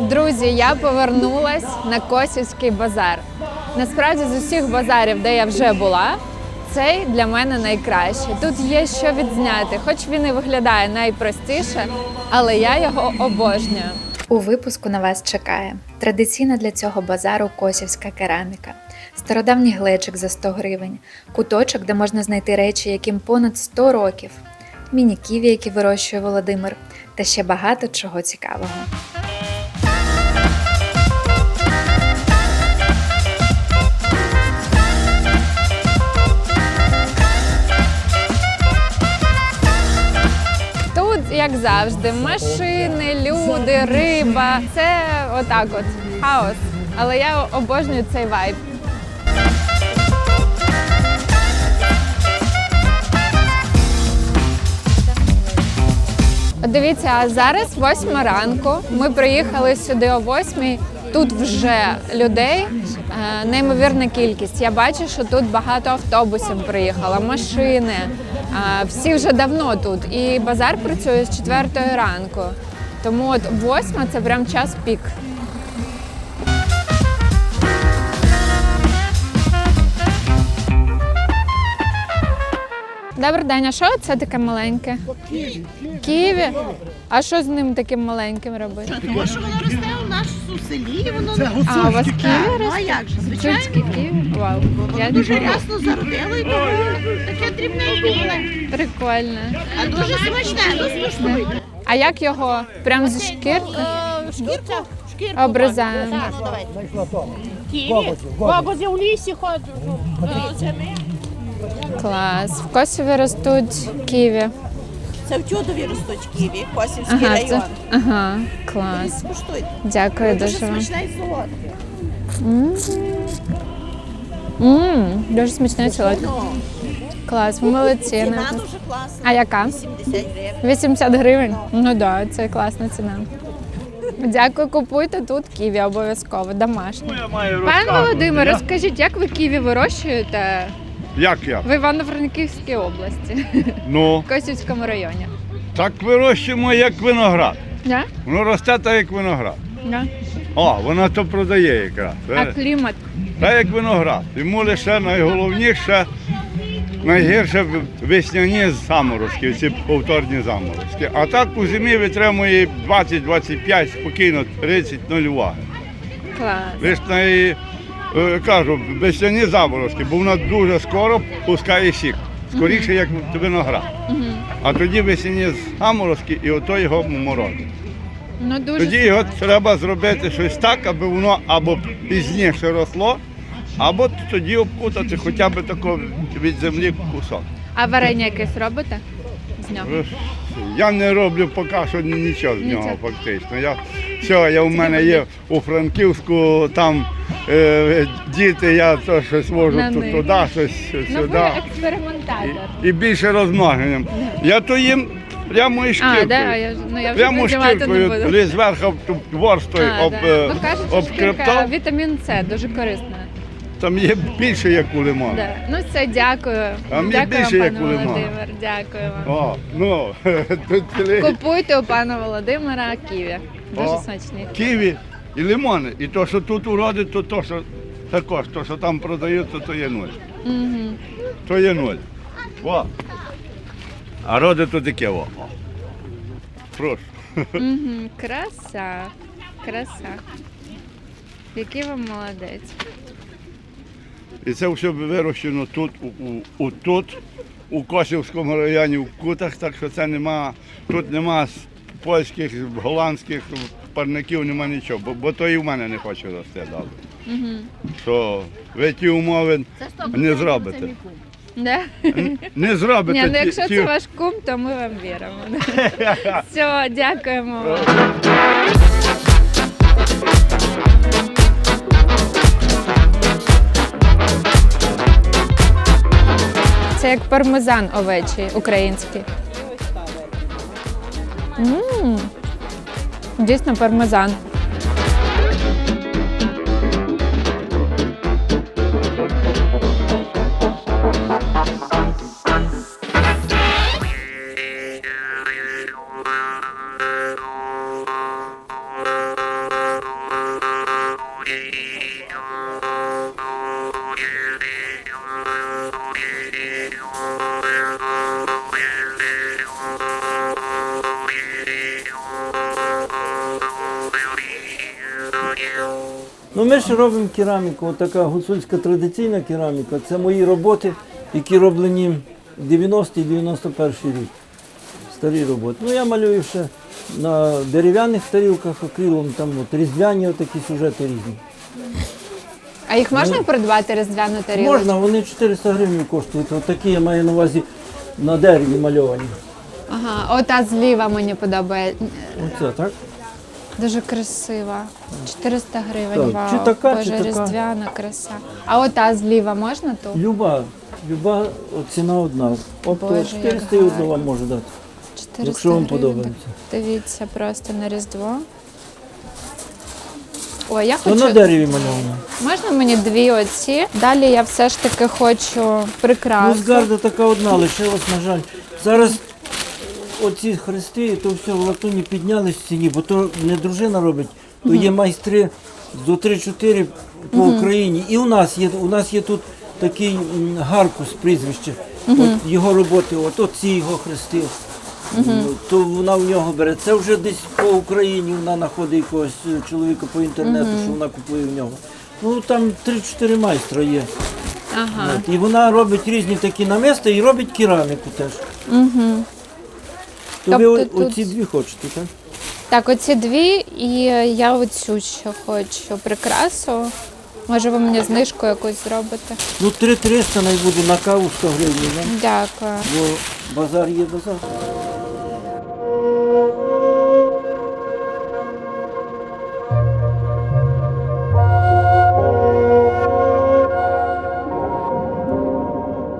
Друзі, я повернулась на Косівський базар. Насправді з усіх базарів, де я вже була, цей для мене найкращий. Тут є що відзняти, хоч він і виглядає найпростіше, але я його обожнюю. У випуску на вас чекає традиційна для цього базару косівська кераміка, стародавній глечик за 100 гривень, куточок, де можна знайти речі, яким понад 100 років, міні-ківі, які вирощує Володимир, та ще багато чого цікавого. Як завжди, машини, люди, риба. Це отак от хаос. Але я обожнюю цей вайб. Дивіться, а зараз восьма ранку. Ми приїхали сюди о восьмій. Тут вже людей неймовірна кількість. Я бачу, що тут багато автобусів приїхало, машини. Е, Всі вже давно тут. І базар працює з четвертої ранку. Тому от восьма це прям час пік. Добрий день, а що це таке маленьке? Ківі. А що з ним таким маленьким робити? Тому що воно росте у селі, воно А, у вас Так, ну, а як же, звичайно. Гуцульські ківі? Вау. Я Дуже не рясно зародило і тому таке дрібне і біле. Прикольно. А дуже смачне, дуже смачне. А як його прям зі шкірки Е, Шкірку, шкірку. обрізаємо? Так, давайте. Ківі. Бабузі в лісі ходять. Е. Клас. В Косові ростуть ківі. Це в чудові ростуть ківі, Косівський Ага, район. це, ага, клас. Скуштуйте. Дякую Дуже дуже вам. смачне і солодке. Дуже смачний солодкий. Ну, Клас, ви молодці. ціна дуже класна. А яка? 70 гривень. 80 гривень? Ну так, да, це класна ціна. Дякую, купуйте тут ківі обов'язково, домашні. Ну, я маю Пан. Володимир, розкажіть, як ви ківі вирощуєте Як я? в Івано-Франківській області, Ну, в Косівському районі? так вирощуємо, як виноград. Да? Воно росте так, як виноград. Да. О, вона то продає якраз. А клімат? Так як виноград. Йому лише найголовніше, найгірше весняні заморозки, ці повторні заморозки. А так у зимі витримує 20-25, спокійно, 30 нуль уваги. Клас. Лише най, е, кажу, весняні заморозки, бо вона дуже скоро пускає сік. Скоріше, як виноград. А тоді весняні заморозки і ото його морозить. Ну дуже Тоді його треба зробити щось так, аби воно або пізніше росло, або тоді обкутати хоча б тако від землі кусок. А варення якесь робите з нього? Я не роблю поки що нічого з нього Нічого. фактично. Я, все, я, у мене є у Франківську, там е, діти, я то щось можу На них. туди, щось Ну сюди. експериментатор. І, і більше розмноженням. Я то їм прямо і шкіркою. А, да, а я, ж- ну, я вже Прямо не шкіркою, буду. ліз зверху ворстою А, об, да. е, Бо кажуть, що шкірка, обкрептав. вітамін С дуже корисна. Там є більше, як у лимону. Да. Ну все, дякую. А мені дякую більше, вам, як пане у лимона. Володимир. Дякую вам. О, ну, тут цілий Купуйте у пана Володимира ківі. Дуже О. смачні. ківі і лимони. І то, що тут уродить, то, то що також, то, що там продають, то, то є нуль. Угу. То є нуль. О. А роди то таке. О. О. Прошу. Угу. Краса. Краса. Який ви молодець. І це все вирощено тут, у, у, у тут, у Косівському районі, в Кутах, так що це нема, тут нема польських, голландських парників, нема нічого, бо, бо то і в мене не хоче рости далі. Угу. Що ви ті умови не зробите. Да? Н- Не зробите. Ні, ну якщо ті- це ваш кум, то ми вам віримо. Все, дякуємо вам. Це як пармезан овечий український. М, Дійсно пармезан. Ну, ми ж робимо кераміку, така гуцульська традиційна кераміка. Це мої роботи, які роблені 90-91 рік. Старі роботи. Ну, я малюю ще на дерев'яних тарілках акрилом, там от, різдвяні такі сюжети різні. А їх можна придбати різдвяну тарілку? Можна, вони 400 гривень коштують. От такі я маю на увазі на дереві мальовані. Ага, ота зліва мені подобається. Оце, так? Дуже красива. 400 гривень. Так, Вау. чи така, Боже, чи така? різдвяна краса. А ота зліва можна ту? Люба, люба от ціна одна. Боже, як 400 і одну вам можу дати. 400 Якщо вам гривень. подобається. Дивіться просто на Різдво. Ой, я хочу. на дереві мальовано. Можна мені дві оці? Далі я все ж таки хочу Ну, прикрасу. згарда така одна, лишилась, на жаль. Зараз оці хрести, то все в латуні піднялись в ціні, бо то не дружина робить, то є майстри до 3-4 по Україні. І у нас є, у нас є тут такий м, Гаркус прізвище. От його роботи, от, от ці його хрести. М, То вона в нього бере. Це вже десь по Україні вона знаходить якогось е, чоловіка по інтернету, що вона купує в нього. Ну там 3-4 майстра є. Ага. От, і вона робить різні такі намиста і робить кераміку теж. Угу. То ви Тобто тут- оці дві хочете, так? Так, оці дві, і я оцю ще хочу прикрасу. Може, ви мені знижку якусь зробите? Ну 3-300 най буде на каву 100 гривень, да? Дякую. бо базар є базар.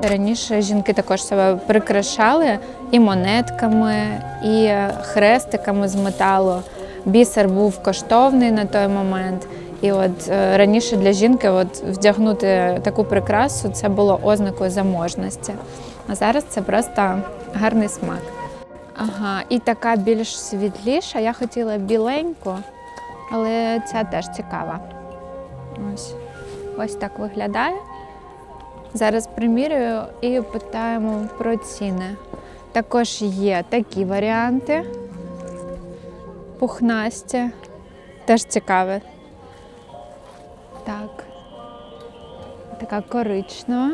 Раніше жінки також себе прикрашали і монетками, і хрестиками з металу. Бісер був коштовний на той момент. І от е, раніше для жінки от, вдягнути таку прикрасу це було ознакою заможності. А зараз це просто гарний смак. Ага, і така більш світліша. Я хотіла біленьку, але ця теж цікава. Ось, ось так виглядає. Зараз примірюю і питаємо про ціни. Також є такі варіанти. Пухнасті. Теж цікаве. Так. Така коричнева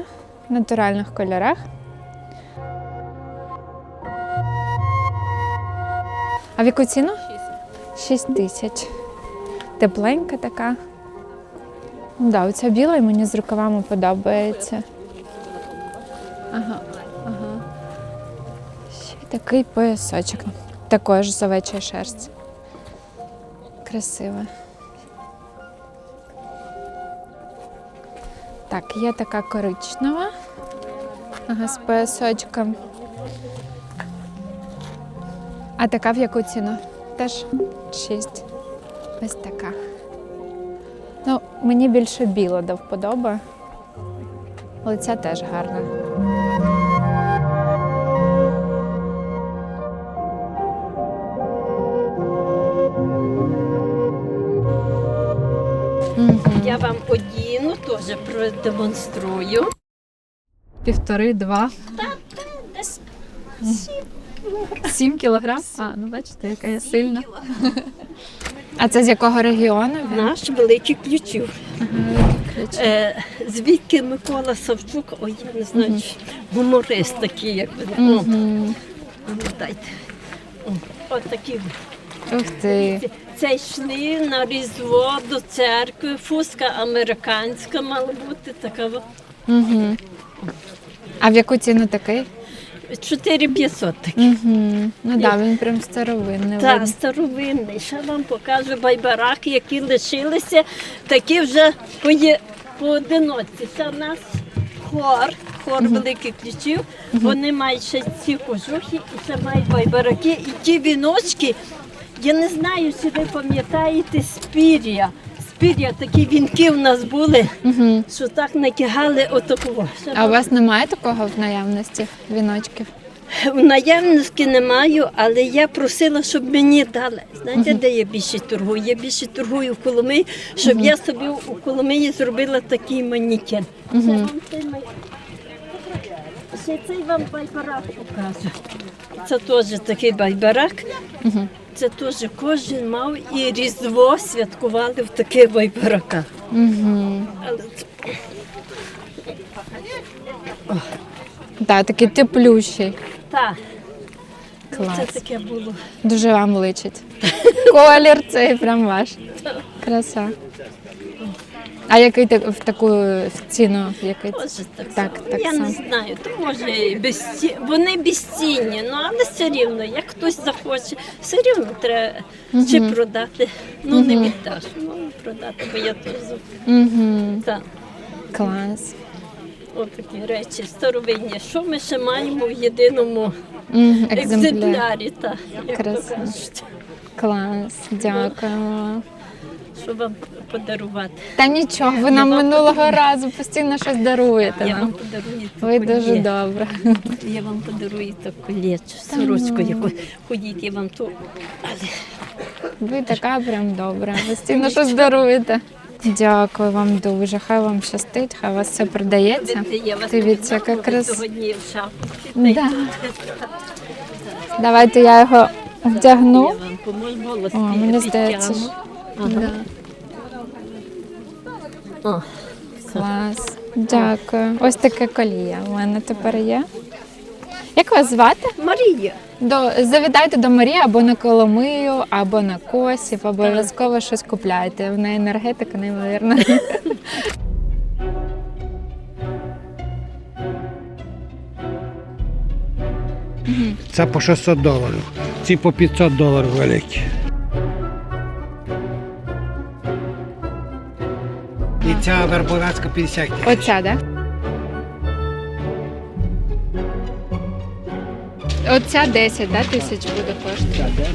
в натуральних кольорах. А в яку ціну? 6 тисяч. Тепленька така. Ну Да, оця біла і мені з рукавами подобається. Ага, ага. Ще такий поясочок. Також з овечої шерсті. Красиво. Так, є така коричнева. Ага, з поясочком. А така в яку ціну? Теж 6. Ось така. Ну, мені більше біла до вподоби. Але ця теж гарна. Теж продемонструю. Півтори-два. Десь Сім кілограм? А, ну бачите, яка я сильна. А це з якого регіону? наш великий ключів. Е, звідки Микола Савчук, ой, я не знаю, чи гуморист такий, як ви. О, ну, дайте. О, От такі. Ух ти. Це йшли на Різдво до церкви, фуска американська мала бути така. Угу. А в яку ціну такий? 4500 такий. Угу. Ну так, да, він прям старовинний. Та видно. старовинний. Ще вам покажу байбараки, які лишилися, такі вже поодиноці. Це в нас хор, хор великих ключів. Вони мають ще ці кожухи, і це мають байбараки. І ті віночки, я не знаю, чи ви пам'ятаєте спір'я. Спір'я, такі вінки в нас були, Мгм. що так натягали отакого. А у вас немає такого в наявності віночків? В наявності не маю, але я просила, щоб мені дали. Знаєте, де я більше торгую? Я більше торгую в Коломиї, щоб я собі у Коломиї зробила такий манікен. Це вам цей май- Ще цей вам байбарак покажу. Це теж такий байбарак. Це теж кожен мав і Різдво святкували в таких байбараках. Угу. Але Так, такий теплющий. так, Клас. це таке було. Дуже вам личить. Колір цей прям ваш. Краса. А який ти в таку в ціну? Який? Може, так, Так, само. так я само. не знаю, то може і безці... вони безцінні, ну але все рівно, як хтось захоче, все рівно треба чи продати. Ну не віддаш, ну продати, бо я теж Угу. так. Клас. Отакі речі старовинні. Що ми ще маємо в єдиному Мгм, Екземпляр. екземплярі? Так, як Краса. Клас. Дякуємо. Що вам подарувати. Та нічого, ви нам вам минулого разу постійно щось даруєте. Я вам нам. подарую Ви таку дуже добре. Я вам подарую таку лєчу, сорочку, яку ходіть, я вам ту. Але Ви така прям добра. Постійно щось даруєте. Дякую вам дуже. Хай вам щастить, хай у вас все продається. Видите, я вас Дивіться, ви сьогодні в шапці. Да. Давайте я його вдягну. Я вам поможу голос О, мені здається, підтягну. О, Клас. Дякую. Ось таке коліє у мене тепер є. Як вас звати? Марія. До завітайте до Марії або на Коломию, або на Косів, обов'язково щось купляйте. В неї енергетика неймовірна. Це по 600 доларів. Ці по 500 доларів великі. Ця вербовецька 50 тисяч. Оця, да? Оця 10 да, тисяч буде коштувати.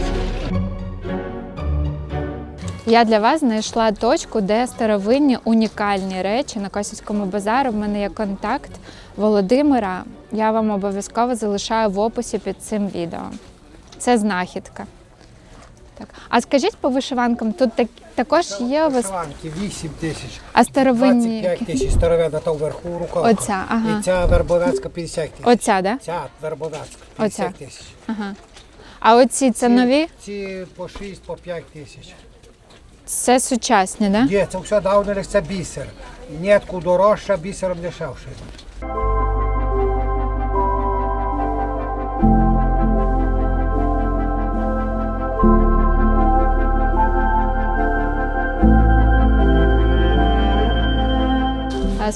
Я для вас знайшла точку, де старовинні унікальні речі на Косівському базару. В мене є контакт Володимира. Я вам обов'язково залишаю в описі під цим відео. Це знахідка. Так. А скажіть по вишиванкам, тут так, також є у вас Вишиванки 8 тисяч. а старовинні. 25 тисяч старовина та вверху рука. Оця, ага. І ця вербовецька 50 тисяч. Оця, да? Ця вербовецька Оця. тисяч. Ага. А оці це нові? Ці по 6, по 5 тисяч. Це сучасні, да? Є, це все давно це бісер. Нітку дорожча, бісером дешевше.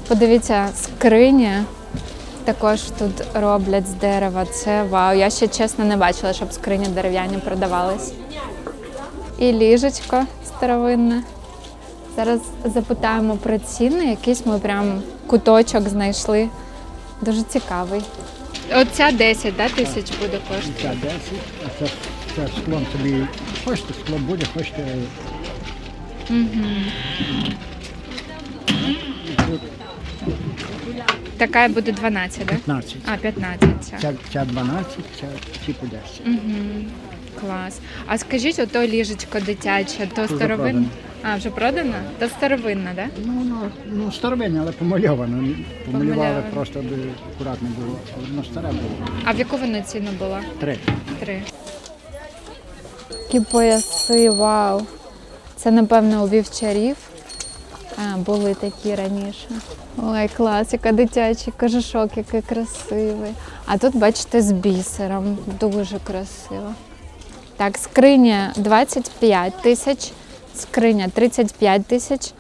Подивіться, скрині також тут роблять з дерева. Це вау. Я ще чесно не бачила, щоб скрині дерев'яні продавались. І ліжечко старовинне. Зараз запитаємо про ціни. Якийсь ми прям куточок знайшли. Дуже цікавий. Оця 10 да, тисяч буде коштувати. Ця 10, а це, це склон собі. Хочете скло буде, хочете. Така буде 12, да? 15. А, 15. Ця. Ця, ця 12, ця ці по 10. Клас. А скажіть, ото ліжечко дитяче, то Вже старовинне? продано. А, вже продано? То старовинна, так? Да? Ну, ну, ну старовинне, але помальовано. Помалювали Помальовано. просто, аби акуратно було. Воно старе було. А в яку воно ціну була? Три. Три. Такі пояси, вау. Це, напевно, у вівчарів. А, були такі раніше. Ой, класика, дитячий кожушок, який красивий. А тут, бачите, з бісером. Дуже красиво. Так, скриня 25 тисяч, скриня 35 тисяч.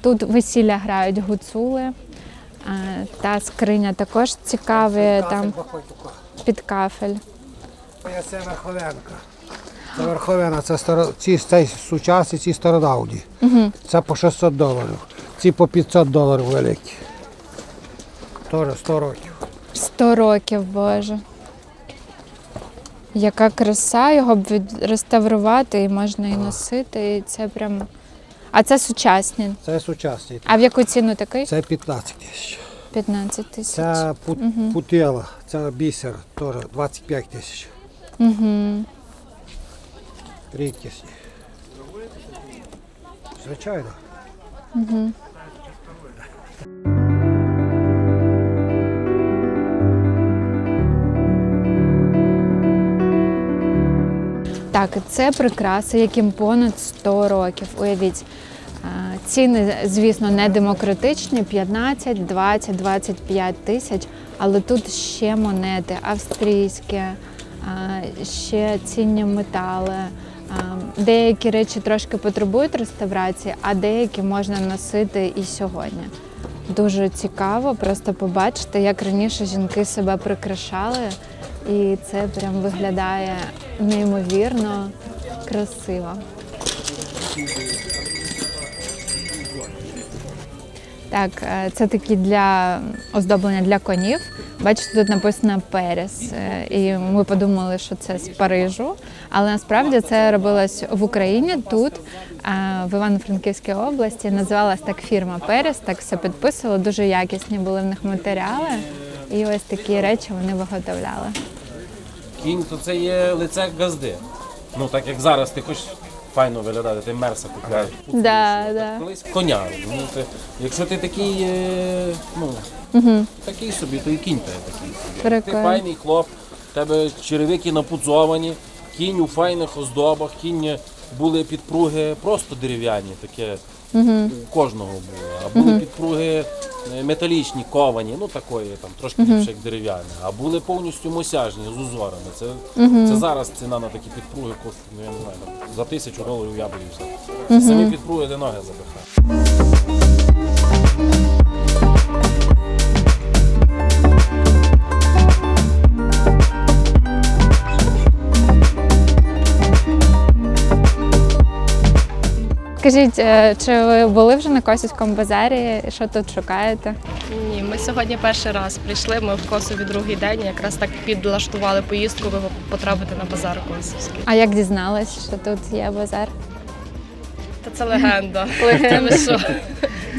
Тут весілля грають гуцули. Та скриня також цікаві, там під кафель. Це верховенка. Це верховена, це старо... ці цей сучасні, ці стародавні. Угу. Це по 600 доларів. Ці по 500 доларів великі. Теж 100 років. 100 років, Боже. Яка краса, його б відреставрувати і можна і носити. І це прям. А це сучасні. Це сучасні. А в яку ціну такий? Це 15 тисяч. 15 тисяч. Це пут, путила. Це бісер теж 25 тисяч. Угу. Рідкісні. Звичайно. Так, це прикраси, яким понад 100 років. Уявіть. Ціни, звісно, не демократичні 15, 20, 25 тисяч, але тут ще монети австрійські, ще цінні метали. Деякі речі трошки потребують реставрації, а деякі можна носити і сьогодні. Дуже цікаво просто побачити, як раніше жінки себе прикрашали, і це прям виглядає неймовірно красиво. Так, е, це такі для оздоблення для конів. Бачите, тут написано Перес. Е, І ми подумали, що це з Парижу. Але насправді це робилось в Україні тут, в Івано-Франківській області. Називалась так фірма Перес, так все підписувало. Дуже якісні були в них матеріали. І ось такі речі вони виготовляли. Кінь то це є лице газди. Ну так як зараз ти хочеш файно виглядати, ти мерса купляєш. Да, да. Колись коня. Ну, ти, якщо ти такий, е, ну, такий собі, то і кінь тебе такий собі. Ти Прикольно. файний хлоп, в тебе черевики напуцовані, кінь у файних оздобах, кінь були підпруги просто дерев'яні, таке у кожного було. А були підпруги е, металічні, ковані, ну такої там трошки більше як дерев'яні. А були повністю мосяжні з узорами. Це, це зараз ціна на такі підпруги коштує, ну я не знаю, там, за тисячу доларів я боюся. Самі підпруги де ноги запихають. Скажіть, е, чи ви були вже на Косівському базарі? Що тут шукаєте? Ні, ми сьогодні перший раз прийшли. Ми в Косові другий день. Якраз так підлаштували поїздку, ви потрапити на базар Косівський. А як дізналась, що тут є базар? Та це легенда. Що?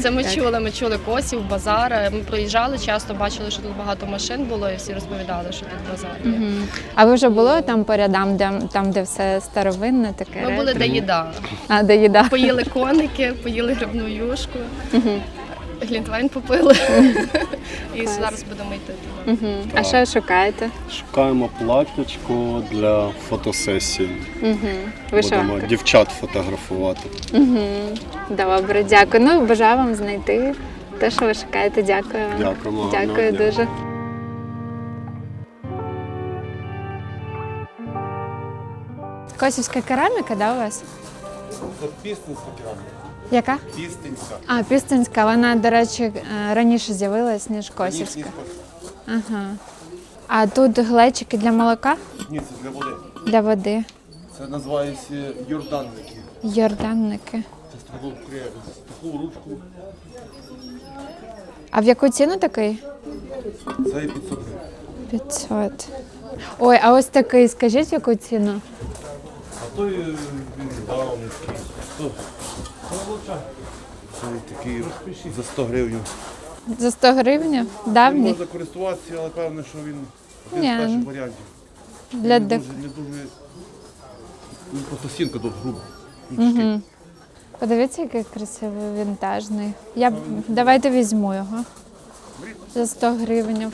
Це ми чули. Ми чули Косів, базар. Ми проїжджали часто, бачили, що тут багато машин було, і всі розповідали, що тут базар. є. А ви вже були там по рядам, де, там, де все старовинне таке? Ми були де їда. А, де їда? Поїли коники, поїли грибну юшку, глінтвейн попили. І зараз будемо йти. туди. А що шукаєте? Шукаємо платячко для фотосесії. Будемо Вишиванка. дівчат фотографувати. Добре, дякую. Ну, бажаю вам знайти те, що ви шукаєте. Дякую вам. Дякуємо, гарного Дякую дня. дуже. Косівська кераміка, да, у вас? Це пістинська кераміка. Яка? Пістинська. А, Пістинська. Вона, до речі, е, раніше з'явилась, ніж Косівська. Ага. А тут глечики для молока? Ні, це для води. Для води. Це називається юрданники. Йорданники. Це з такого кре- з таку ручку. А в яку ціну такий? Це 500 500. Ой, а ось такий, скажіть, яку ціну? А той е, він. То- Це такий за 100 гривень. За 100 гривень? Давній? Можна користуватися, але певно, що він один Ні, з перших ну, варіантів. Для не дек... дуже, не дуже. Він просто стінка тут груба. Подивіться, який красивий вінтажний. Я б... Давайте візьму його. За 100 гривень.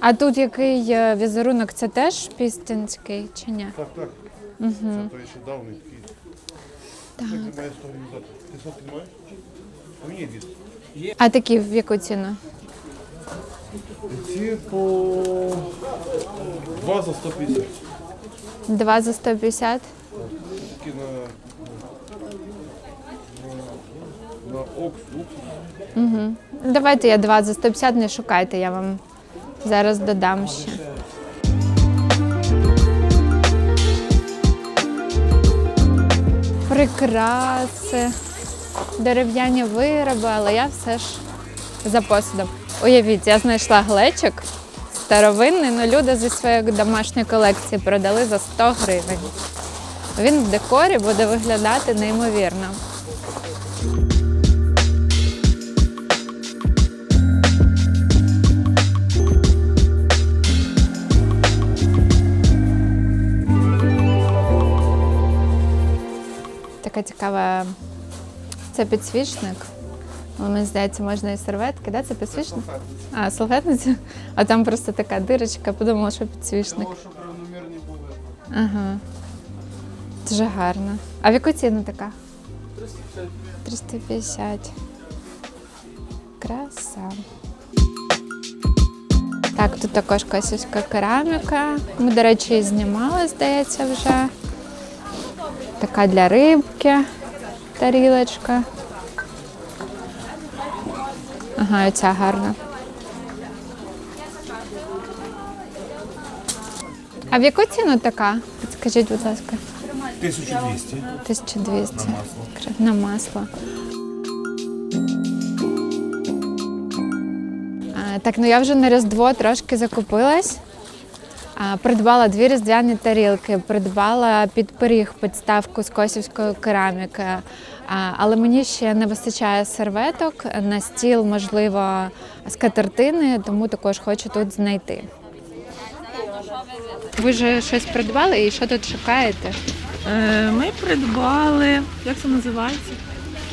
А тут який е, візерунок? Це теж пістинський чи ні? Так, так. Це той ще давний такий. А мені 200. А такі в яку ціну? Ці по 2 за 150. Два за 150? Такі на, на, на окс, уксус. Давайте я два за 150, не шукайте, я вам зараз додам ще. Прикраси, дерев'яні вироби, але я все ж за посудом. Уявіть, я знайшла глечик старовинний, але люди зі своєї домашньої колекції продали за 100 гривень. Він в декорі буде виглядати неймовірно. Така цікава. Це підсвічник. Мені здається, можна і серветки, да? Це підсвічник? А, салфетниця? А там просто така дирочка, подумала, що підсвічник. Ага. Дуже гарно. А в яку ціну така? 350. Краса. Так, тут також косівська кераміка. Ми, до речі, знімали, здається, вже. Така для рибки тарілочка. Ага, і ця гарна. А в яку ціну така? Скажіть, будь ласка. 1200. 1200 на масло. А, Так, ну я вже на Різдво трошки закупилась. Придбала дві різдвяні тарілки, придбала під пиріг підставку з косівської кераміки. Але мені ще не вистачає серветок на стіл, можливо, скатертини, тому також хочу тут знайти. Ви вже щось придбали і що тут шукаєте? Е, Ми придбали, як це називається?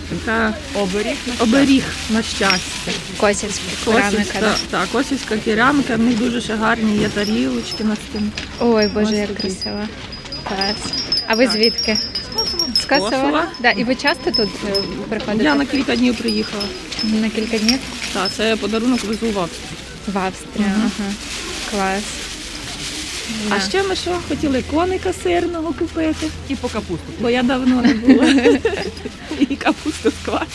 Така оберіг, оберіг на щастя. Косівська кераміка. Косівська, да? так, косівська кераміка, в них дуже ще гарні є тарілочки на стін. Ой, Боже, Ось як такі. красиво. Клас. А ви звідки? З Косова? Косова. Да. І ви часто тут е, приходите? Я на кілька днів приїхала. На кілька днів? Так, це подарунок везу в Австрію. В Австрію. Ага. Клас. А ще ми що хотіли коника сирного купити. І по капусту. Бо я давно не була. І капусту з квасом.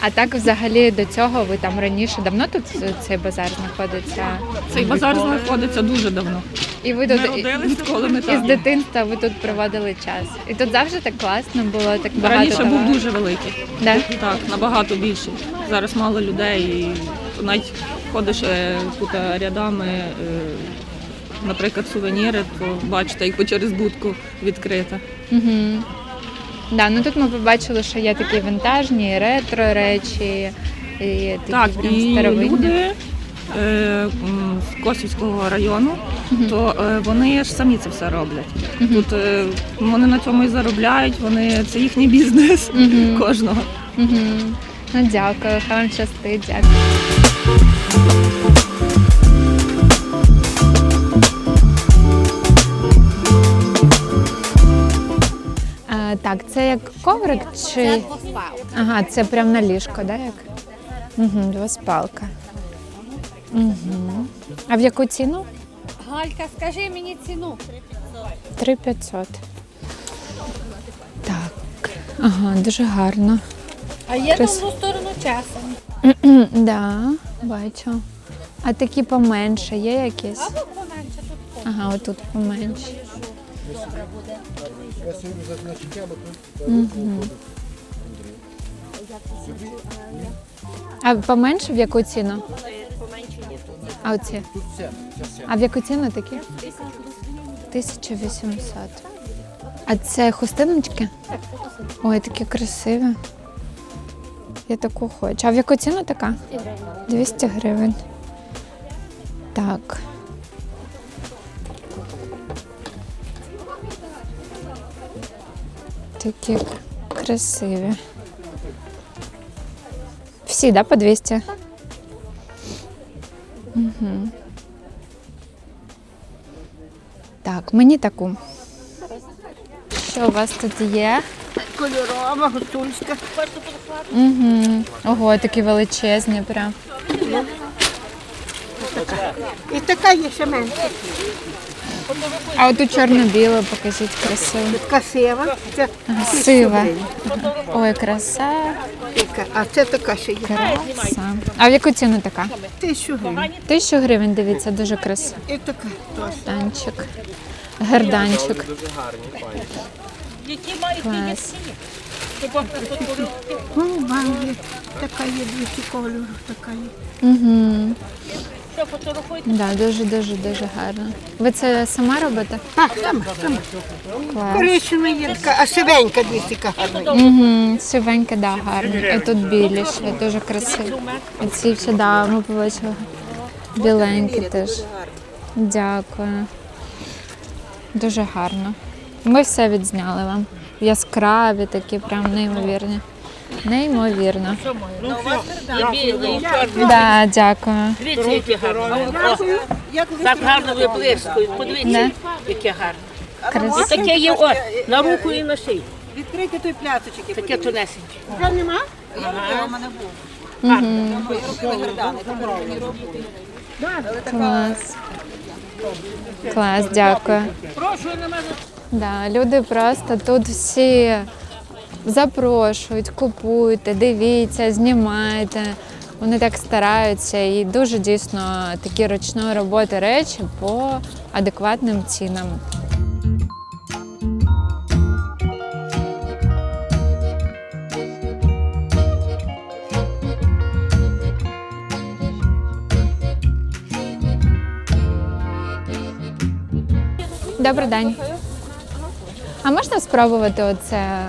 А так взагалі до цього ви там раніше давно тут цей базар знаходиться? Цей базар знаходиться дуже давно. І ви тут Відколи ми із дитинства ви тут проводили час. І тут завжди так класно було, так багато. Раніше був дуже великий. Да? Так, набагато більший. Зараз мало людей і навіть ходиш тут е, рядами, е, наприклад, сувеніри, то бачите, як через будку відкрита. Угу. Да, ну тут ми побачили, що є такі вінтажні, ретро речі, і такі Так, прям і старовинні. люди е, м, з Косівського району, то е, вони ж самі це все роблять. Тут е, вони на цьому і заробляють, вони це їхній бізнес Мгм. кожного. Угу. Ну дякую, хай вам щастить, дякую. Так, це як коврик чи. Ага, це прям на ліжко, да, як? Угу, двоспалка. Угу. А в яку ціну? Галька, скажи мені ціну. 3500. Так. Ага, дуже гарно. А є Крас- другу сторону часом. да, бачу. А такі поменше є якісь? Або поменше тут. Ага, отут поменше. Угу. А поменше в яку ціну? А оці? А в яку ціну такі? 1800. А це хустиночки? Ой, такі красиві. Я таку хочу. А в яку ціну така? 200 гривень. Так. Такі красиві. Всі, да, по 200? Угу. Так, мені таку. Що у вас тут є? Кольорова, гуцульська. Угу. Ого, такі величезні прям. І така є ще менша. А отут чорно-біле, покажіть красиво. Красива. Це Ага, сива. Ой, краса. А це така ще є. краса. А в яку ціну така? Тисячу гривень. Тисячу гривень, дивіться, дуже красиво. І така теж. Танчик. Герданчик. Клас. Голуба є. Така є, двісті кольору, така є. Угу. Да, дуже, дуже, дуже гарно. Ви це сама робите? Так, сама, сама. Клас. Коричнева є така, а сивенька двісті гарна. Угу. Сивеньке, да, гарно. І тут білі ще, дуже красиво. І ці ще, да, ми побачили. Біленькі теж. Дякую. Дуже гарно. Ми все відзняли вам. яскраві, такі прям неймовірні. Неймовірно. Да, дякую. Дивіться, яке гарно. Так гарно виблискують. Подивіться, яке гарно. Красиво. Таке є о, на руку і на шию. Відкрийте той пляцочок. Таке тонесеньке. Вже нема? Я у мене був. Робили гердани. Клас. Клас, дякую. Прошу на мене. Да, люди просто тут всі запрошують, купуйте, дивіться, знімайте. Вони так стараються і дуже дійсно такі ручної роботи речі по адекватним цінам. Добрий день. А можна спробувати оце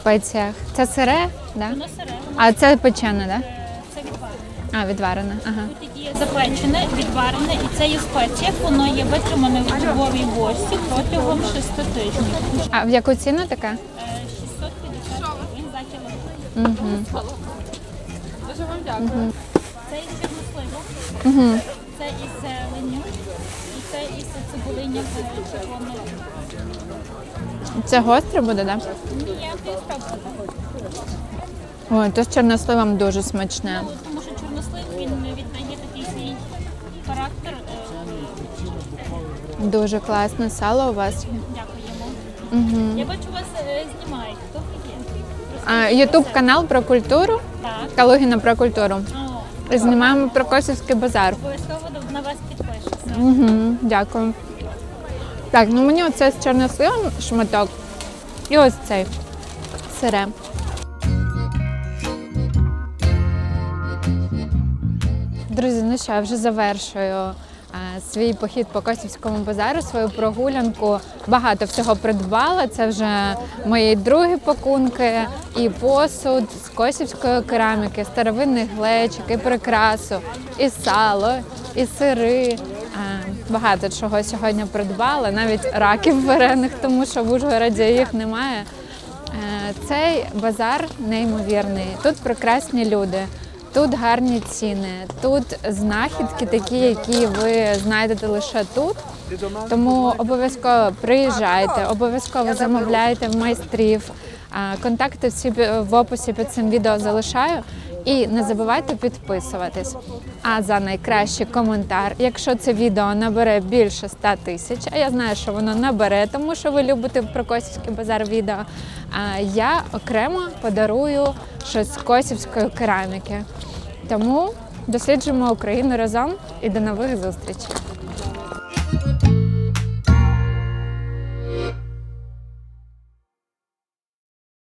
спеціях? Це сире, да? Воно сире. А це печене, да? Це відварене. А, відварене. Ага. Тут є запечене, відварене, і це є спеція. Воно є витримане в дубовій восі протягом 6 тижнів. А в яку ціну така? Е, 650 гривень за кілограм. Угу. Дуже вам дякую. Це із чорносливом, Угу. це із зеленню, і це із цибулиння червоного. Це гостре буде, да? Ні. Ой, то з чорносливом дуже смачне. Тому що чорнослив він віддає такий свій характер. е, Дуже класне сало у вас є. Дякуємо. Угу. Я бачу, вас е, знімають. Хто ви є? А Ютуб канал про культуру. Так. Калугіна про культуру. О, Знімаємо про Косівський базар. Обов'язково на вас підпишуся. Угу, дякую. Так, ну мені оце з чорносливом шматок. І ось цей сире. Друзі, ну що, я вже завершую е, свій похід по Косівському базару, свою прогулянку. Багато всього придбала. Це вже мої другі пакунки, і посуд з косівської кераміки, старовинний глечик, і прикрасу, і сало, і сири. Е, Багато чого сьогодні придбала, навіть раків варених, тому що в Ужгороді їх немає. Е, Цей базар неймовірний. Тут прекрасні люди, тут гарні ціни, тут знахідки такі, які ви знайдете лише тут. Тому обов'язково приїжджайте, обов'язково замовляйте в майстрів. Контакти всі в описі під цим відео залишаю. І не забувайте підписуватись. А за найкращий коментар, якщо це відео набере більше 100 тисяч, а я знаю, що воно набере, тому що ви любите про Косівський базар відео. А я окремо подарую щось з косівської кераміки. Тому досліджуємо Україну разом і до нових зустрічей.